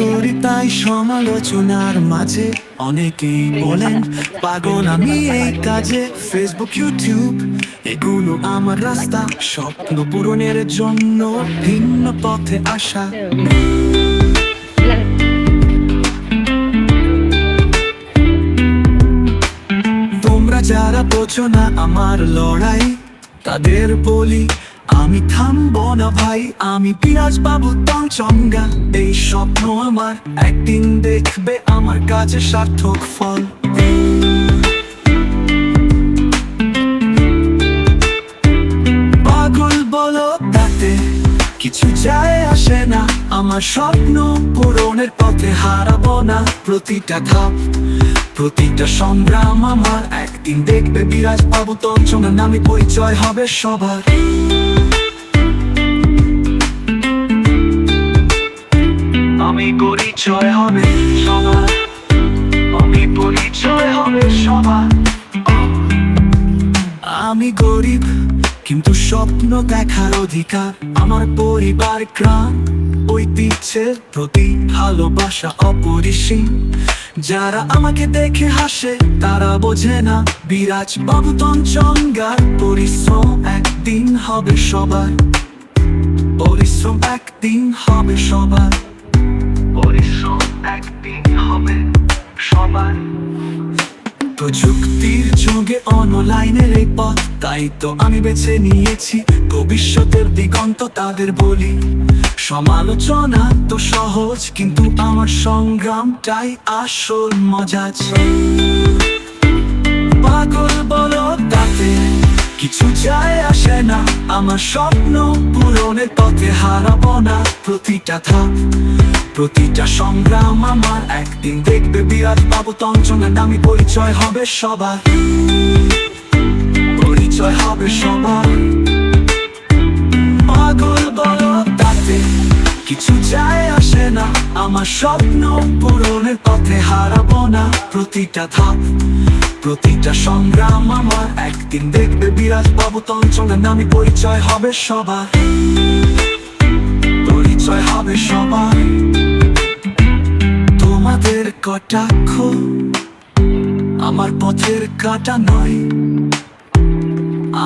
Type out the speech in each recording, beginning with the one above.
গরিব তাই সমালোচনার মাঝে অনেকেই বলেন, পাগল আমি এই কাজে। ফেসবুক ইউটিউব এগুলো আমার রাস্তা, স্বপ্ন পূরণের জন্য ভিন্ন পথে আসা। তোমরা যারা বোঝো না আমার লড়াই, তাদের বলি আমি থামবো না ভাই, আমি পিরাজ বাবু চঙ্গা এই স্বপ্ন আমার, একদিন দেখবে আমার কাছে সার্থক ফল। পাগল বলো তাতে, কিছু যায় আসে না। আমার স্বপ্ন পূরণের পথে হারাবো না প্রতিটা ধাপ। প্রতিটা সংগ্রাম আমার, একদিন দেখবে বিরাজ পাবো তঞ্চনা নামে পরিচয় হবে সবার। হবে সবার। আমি হবে সবার। আমি গরিব, কিন্তু স্বপ্ন দেখার অধিকার আমার পরিবার, গ্রাম। ঐতিহ্যের প্রতি ভালোবাসা অপরিসীম। যারা আমাকে দেখে হাসে, তারা বোঝে না বিরাজ বাবু চঙ্গার পরিশ্রম একদিন হবে সবার। পরিশ্রম একদিন হবে সবার। একদিন হবে সবার। প্রযুক্তির যুগে অনলাইনের এই পথ, তাই তো আমি বেছে নিয়েছি ভবিষ্যতের দিগন্ত তাদের বলি। সমালোচনা তো সহজ, কিন্তু আমার সংগ্রামটাই আসল মজা পাগল বলো তাতে কিছু যায় আসে না, আমার স্বপ্ন পূরণের পথে হারাবো না প্রতিটা ধাপ। প্রতিটা সংগ্রাম আমার। একদিন দেখবে বিরাট বাবু তঞ্চনা নামি পরিচয় হবে সবার। পরিচয় হবে সবার। পাগল বলো তাতে কিছু যায় আসে না। আমার স্বপ্ন পূরণের পথে হারাবো না প্রতিটা ধাপ। প্রতিটা সংগ্রাম আমার। একদিন দেখবে বিরাজ বাবু তঞ্চনা নামি পরিচয় হবে সবার। পরিচয় হবে সবার। কটাক্ষ আমার পথের কাটা নয়।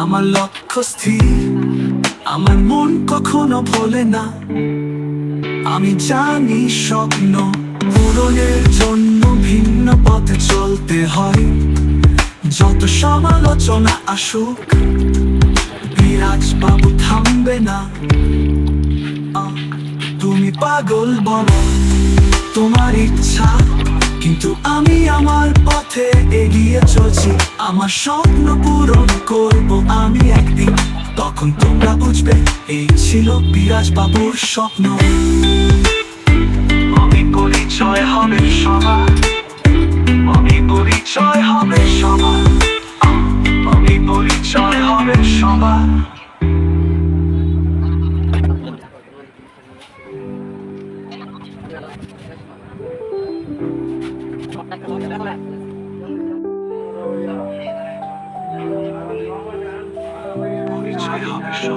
আমার লক্ষ্য স্থির, আমার মন কখনো ভোলে না। আমি জানি স্বপ্ন পূরণের জন্য ভিন্ন পথে চলতে হয়। যত সমালোচনা আসুক বিরাজ বাবু থামবে না। তুমি পাগল বলো, তোমার ইচ্ছা কিন্তু আমি আমার পথে এগিয়ে চলছি। আমার স্বপ্ন পূরণ করব আমি একদিন। তখন তোমরা বুঝবে, এই ছিল বিরাজ বাবুর স্বপ্ন। আমি পরিচয় হবে সবার। আমি পরিচয় হবে সবার। আমি পরিচয় হবে সবার। 你过来。回最好的时